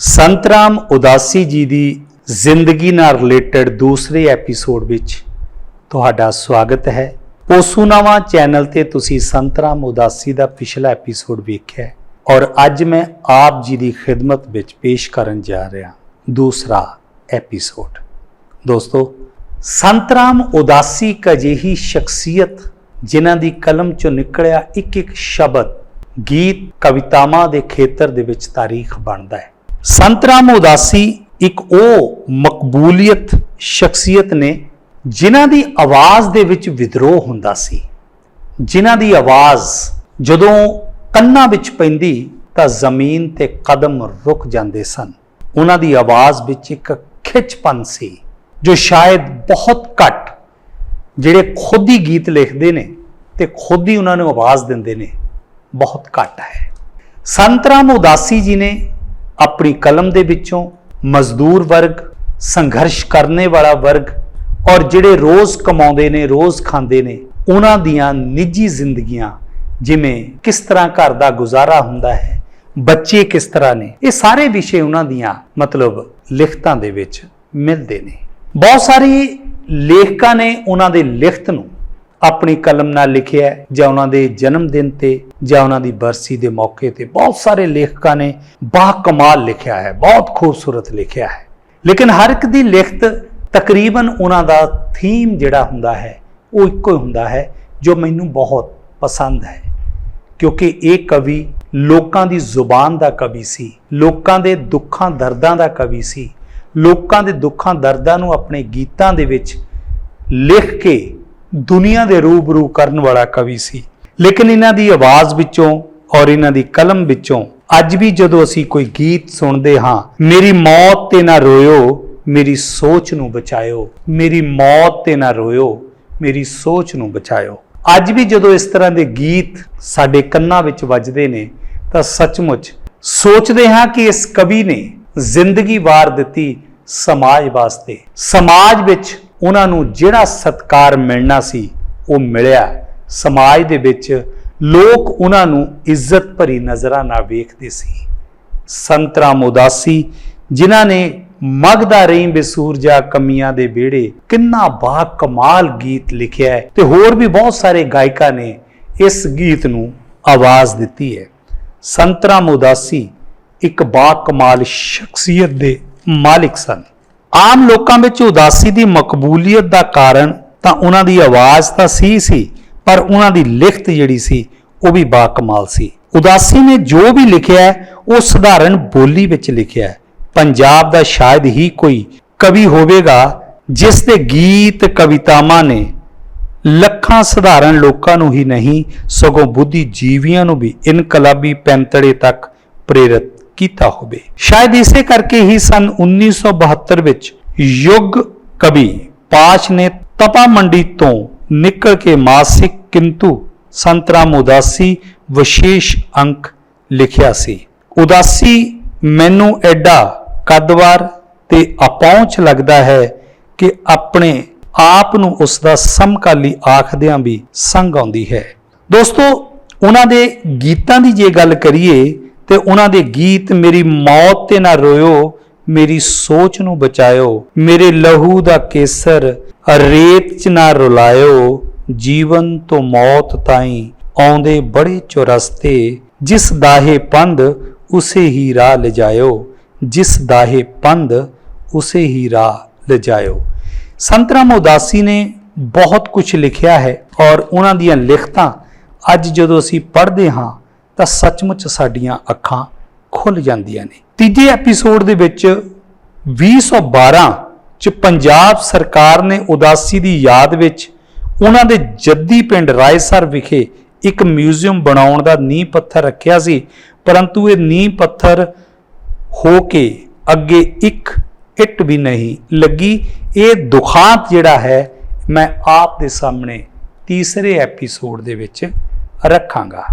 ਸੰਤਰਾਮ ਉਦਾਸੀ ਜੀ ਦੀ ਜ਼ਿੰਦਗੀ ਨਾਲ ਰਿਲੇਟਡ ਦੂਸਰੇ ਐਪੀਸੋਡ ਵਿੱਚ ਤੁਹਾਡਾ ਸਵਾਗਤ ਹੈ। ਪੋਸੂਨਾਵਾ ਚੈਨਲ ਤੇ ਤੁਸੀਂ ਸੰਤਰਾਮ ਉਦਾਸੀ ਦਾ ਪਿਛਲਾ ਐਪੀਸੋਡ ਵੇਖਿਆ ਔਰ ਅੱਜ ਮੈਂ ਆਪ ਜੀ ਦੀ ਖਿਦਮਤ ਵਿੱਚ ਪੇਸ਼ ਕਰਨ ਜਾ ਰਿਹਾ ਦੂਸਰਾ ਐਪੀਸੋਡ। ਦੋਸਤੋ ਸੰਤਰਾਮ ਉਦਾਸੀ ਇੱਕ ਅਜਿਹੀ ਸ਼ਖਸੀਅਤ ਜਿਨ੍ਹਾਂ ਦੀ ਕਲਮ ਚੋਂ ਨਿਕਲਿਆ ਇੱਕ ਇੱਕ ਸ਼ਬਦ ਗੀਤ ਕਵਿਤਾਵਾਂ ਦੇ ਖੇਤਰ ਦੇ ਵਿੱਚ ਤਾਰੀਖ ਬਣਦਾ ਹੈ। ਸੰਤ ਰਾਮ ਉਦਾਸੀ ਇੱਕ ਉਹ ਮਕਬੂਲੀਅਤ ਸ਼ਖਸੀਅਤ ਨੇ ਜਿਨ੍ਹਾਂ ਦੀ ਆਵਾਜ਼ ਦੇ ਵਿੱਚ ਵਿਦਰੋਹ ਹੁੰਦਾ ਸੀ। ਜਿਨ੍ਹਾਂ ਦੀ ਆਵਾਜ਼ ਜਦੋਂ ਕੰਨਾਂ ਵਿੱਚ ਪੈਂਦੀ ਤਾਂ ਜ਼ਮੀਨ ਤੇ ਕਦਮ ਰੁਕ ਜਾਂਦੇ ਸਨ। ਉਹਨਾਂ ਦੀ ਆਵਾਜ਼ ਵਿੱਚ ਇੱਕ ਖਿੱਚਪਨ ਸੀ, ਜੋ ਸ਼ਾਇਦ ਬਹੁਤ ਘੱਟ ਜਿਹੜੇ ਖੁਦ ਹੀ ਗੀਤ ਲਿਖਦੇ ਨੇ ਤੇ ਖੁਦ ਹੀ ਉਹਨਾਂ ਨੂੰ ਆਵਾਜ਼ ਦਿੰਦੇ ਨੇ, ਬਹੁਤ ਘੱਟ ਹੈ। ਸੰਤ ਰਾਮ ਉਦਾਸੀ ਜੀ ਨੇ ਆਪਣੀ ਕਲਮ ਦੇ ਵਿੱਚੋਂ ਮਜ਼ਦੂਰ ਵਰਗ, ਸੰਘਰਸ਼ ਕਰਨੇ ਵਾਲਾ ਵਰਗ ਔਰ ਜਿਹੜੇ ਰੋਜ਼ ਕਮਾਉਂਦੇ ਨੇ, ਰੋਜ਼ ਖਾਂਦੇ ਨੇ, ਉਹਨਾਂ ਦੀਆਂ ਨਿੱਜੀ ਜ਼ਿੰਦਗੀਆਂ ਜਿਵੇਂ ਕਿਸ ਤਰ੍ਹਾਂ ਘਰ ਦਾ ਗੁਜ਼ਾਰਾ ਹੁੰਦਾ ਹੈ, ਬੱਚੇ ਕਿਸ ਤਰ੍ਹਾਂ ਨੇ, ਇਹ ਸਾਰੇ ਵਿਸ਼ੇ ਉਹਨਾਂ ਦੀਆਂ ਮਤਲਬ ਲਿਖਤਾਂ ਦੇ ਵਿੱਚ ਮਿਲਦੇ ਨੇ। ਬਹੁਤ ਸਾਰੇ ਲੇਖਕਾਂ ਨੇ ਉਹਨਾਂ ਦੇ ਲਿਖਤ ਨੂੰ ਆਪਣੀ ਕਲਮ ਨਾਲ ਲਿਖਿਆ ਜਾਂ ਉਹਨਾਂ ਦੇ ਜਨਮ ਦਿਨ ਤੇ, ਜਾਂ ਉਹਨਾਂ ਦੀ ਬਰਸੀ ਦੇ ਮੌਕੇ ਤੇ। ਬਹੁਤ ਸਾਰੇ ਲੇਖਕਾਂ ਨੇ ਬਾ ਕਮਾਲ ਲਿਖਿਆ ਹੈ, ਬਹੁਤ ਖੂਬਸੂਰਤ ਲਿਖਿਆ ਹੈ। ਲੇਕਿਨ ਹਰ ਇੱਕ ਦੀ ਲਿਖਤ ਤਕਰੀਬਨ ਉਹਨਾਂ ਦਾ ਥੀਮ ਜਿਹੜਾ ਹੁੰਦਾ ਹੈ, ਉਹ ਇੱਕੋ ਹੀ ਹੁੰਦਾ ਹੈ, ਜੋ ਮੈਨੂੰ ਬਹੁਤ ਪਸੰਦ ਹੈ। ਕਿਉਂਕਿ ਇਹ ਕਵੀ ਲੋਕਾਂ ਦੀ ਜ਼ੁਬਾਨ ਦਾ ਕਵੀ ਸੀ, ਲੋਕਾਂ ਦੇ ਦੁੱਖਾਂ ਦਰਦਾਂ ਦਾ ਕਵੀ ਸੀ, ਲੋਕਾਂ ਦੇ ਦੁੱਖਾਂ ਦਰਦਾਂ ਨੂੰ ਆਪਣੇ ਗੀਤਾਂ ਦੇ ਵਿੱਚ ਲਿਖ ਕੇ ਦੁਨੀਆ ਦੇ ਰੂਬਰੂ ਕਰਨ ਵਾਲਾ ਕਵੀ ਸੀ। ਲੇਕਿਨ ਇਹਨਾਂ ਦੀ ਆਵਾਜ਼ ਵਿੱਚੋਂ ਔਰ ਇਹਨਾਂ ਦੀ ਕਲਮ ਵਿੱਚੋਂ ਅੱਜ ਵੀ ਜਦੋਂ ਅਸੀਂ ਕੋਈ ਗੀਤ ਸੁਣਦੇ ਹਾਂ, ਮੇਰੀ ਮੌਤ ਤੇ ਨਾ ਰੋਇਓ, ਮੇਰੀ ਸੋਚ ਨੂੰ ਬਚਾਇਓ। ਮੇਰੀ ਮੌਤ ਤੇ ਨਾ ਰੋਇਓ, ਮੇਰੀ ਸੋਚ ਨੂੰ ਬਚਾਇਓ। ਅੱਜ ਵੀ ਜਦੋਂ ਇਸ ਤਰ੍ਹਾਂ ਦੇ ਗੀਤ ਸਾਡੇ ਕੰਨਾਂ ਵਿੱਚ ਵੱਜਦੇ ਨੇ, ਤਾਂ ਸੱਚਮੁੱਚ ਸੋਚਦੇ ਹਾਂ ਕਿ ਇਸ ਕਵੀ ਨੇ ਜ਼ਿੰਦਗੀ ਵਾਰ ਦਿੱਤੀ ਸਮਾਜ ਵਾਸਤੇ। ਸਮਾਜ ਵਿੱਚ ਉਹਨਾਂ ਨੂੰ ਜਿਹੜਾ ਸਤਕਾਰ ਮਿਲਣਾ ਸੀ, ਉਹ ਮਿਲਿਆ। ਸਮਾਜ ਦੇ ਵਿੱਚ ਲੋਕ ਉਹਨਾਂ ਨੂੰ ਇੱਜ਼ਤ ਭਰੀ ਨਜ਼ਰਾਂ ਨਾਲ ਵੇਖਦੇ ਸੀ। ਸੰਤਰਾਮ ਉਦਾਸੀ ਜਿਨ੍ਹਾਂ ਨੇ ਮਗਦਾ ਰਹੀ ਬਸੂਰਜਾ ਕਮੀਆਂ ਦੇ ਵਿਹੜੇ, ਕਿੰਨਾ ਬਾ ਕਮਾਲ ਗੀਤ ਲਿਖਿਆ ਹੈ। ਤੇ ਹੋਰ ਵੀ ਬਹੁਤ ਸਾਰੇ ਗਾਇਕਾਂ ਨੇ ਇਸ ਗੀਤ ਨੂੰ ਆਵਾਜ਼ ਦਿੱਤੀ ਹੈ। ਸੰਤਰਾਮ ਉਦਾਸੀ ਇੱਕ ਬਾ ਕਮਾਲ ਸ਼ਖਸੀਅਤ ਦੇ ਮਾਲਿਕ ਸਨ। ਆਮ ਲੋਕਾਂ ਵਿੱਚ ਉਦਾਸੀ ਦੀ ਮਕਬੂਲੀਅਤ ਦਾ ਕਾਰਨ ਤਾਂ ਉਹਨਾਂ ਦੀ ਆਵਾਜ਼ ਤਾਂ ਸੀ ਸੀ, ਪਰ ਉਹਨਾਂ ਦੀ ਲਿਖਤ ਜਿਹੜੀ ਸੀ, ਉਹ ਵੀ ਬਾ ਕਮਾਲ ਸੀ। ਉਦਾਸੀ ਨੇ ਜੋ ਵੀ ਲਿਖਿਆ ਉਹ ਸਧਾਰਨ ਬੋਲੀ ਵਿੱਚ ਲਿਖਿਆ ਪੰਜਾਬ ਦਾ ਸ਼ਾਇਦ ਹੀ ਕੋਈ ਕਵੀ ਹੋਵੇਗਾ, ਜਿਸ ਦੇ ਗੀਤ ਕਵਿਤਾਵਾਂ ਨੇ ਲੱਖਾਂ ਸਧਾਰਨ ਲੋਕਾਂ ਨੂੰ ਹੀ ਨਹੀਂ, ਸਗੋਂ ਬੁੱਧੀ ਜੀਵੀਆਂ ਨੂੰ ਵੀ ਇਨਕਲਾਬੀ ਪੈਂਤੜੇ ਤੱਕ ਪ੍ਰੇਰਿਤ ਕੀਤਾ ਹੋਵੇ। ਸ਼ਾਇਦ ਇਸੇ ਕਰਕੇ ਹੀ ਸਨ 1972 ਵਿੱਚ ਯੁੱਗ ਕਵੀ ਪਾਸ਼ ਨੇ ਤਪਾ ਮੰਡੀ ਤੋਂ ਨਿਕਲ ਕੇ ਮਾਸਿਕ ਕਿੰਤੂ ਸੰਤਰਾਮ ਉਦਾਸੀ ਵਿਸ਼ੇਸ਼ ਅੰਕ ਲਿਖਿਆ ਸੀ। ਉਦਾਸੀ ਮੈਨੂੰ ਐਡਾ ਕਦਵਾਰ ਤੇ ਅਪਹੁੰਚ ਲੱਗਦਾ ਹੈ ਕਿ ਆਪਣੇ ਆਪ ਨੂੰ ਉਸ ਦਾ ਸਮਕਾਲੀ ਆਖਦਿਆਂ ਵੀ ਸੰਗ ਆਉਂਦੀ ਹੈ। ਦੋਸਤੋ, ਉਹਨਾਂ ਦੇ ਗੀਤਾਂ ਦੀ ਜੇ ਗੱਲ ਕਰੀਏ ਤੇ ਉਹਨਾਂ ਦੇ ਗੀਤ ਮੇਰੀ ਮੌਤ ਤੇ ਨਾ ਰੋਇਓ, ਮੇਰੀ ਸੋਚ ਨੂੰ ਬਚਾਇਓ, ਮੇਰੇ ਲਹੂ ਦਾ ਕੇਸਰ ਰੇਤ 'ਚ ਨਾ ਰੁਲਾਇਓ, ਜੀਵਨ ਤੋਂ ਮੌਤ ਤਾਈਂ ਆਉਂਦੇ ਬੜੇ ਚੁਰਸਤੇ, ਜਿਸ ਦਾਹੇ ਪੰਧ ਉਸੇ ਹੀ ਰਾਹ ਲਿਜਾਇਓ, ਜਿਸ ਦਾਹੇ ਪੰਧ ਉਸੇ ਹੀ ਰਾਹ ਲਿਜਾਇਓ। ਸੰਤਰਾਮ ਉਦਾਸੀ ਨੇ ਬਹੁਤ ਕੁਝ ਲਿਖਿਆ ਹੈ ਔਰ ਉਹਨਾਂ ਦੀਆਂ ਲਿਖਤਾਂ ਅੱਜ ਜਦੋਂ ਅਸੀਂ ਪੜ੍ਹਦੇ ਹਾਂ ਤਾਂ ਸੱਚਮੁੱਚ ਸਾਡੀਆਂ ਅੱਖਾਂ ਖੁੱਲ ਜਾਂਦੀਆਂ ਨੇ। ਤੀਜੇ ਐਪੀਸੋਡ ਦੇ ਵਿੱਚ 2012 ਚ ਪੰਜਾਬ ਸਰਕਾਰ ਨੇ ਉਦਾਸੀ ਦੀ ਯਾਦ ਵਿੱਚ ਉਹਨਾਂ ਦੇ ਜੱਦੀ ਪਿੰਡ ਰਾਏਸਰ ਵਿਖੇ ਇੱਕ ਮਿਊਜ਼ੀਅਮ ਬਣਾਉਣ ਦਾ ਨੀਂਹ ਪੱਥਰ ਰੱਖਿਆ ਸੀ, ਪਰੰਤੂ ਇਹ ਨੀਂਹ ਪੱਥਰ ਹੋ ਕੇ ਅੱਗੇ ਇੱਕ ਇੱਟ ਵੀ ਨਹੀਂ ਲੱਗੀ। ਇਹ ਦੁਖਾਂਤ ਜਿਹੜਾ ਹੈ, ਮੈਂ ਆਪ ਦੇ ਸਾਹਮਣੇ ਤੀਸਰੇ ਐਪੀਸੋਡ ਦੇ ਵਿੱਚ ਰੱਖਾਂਗਾ।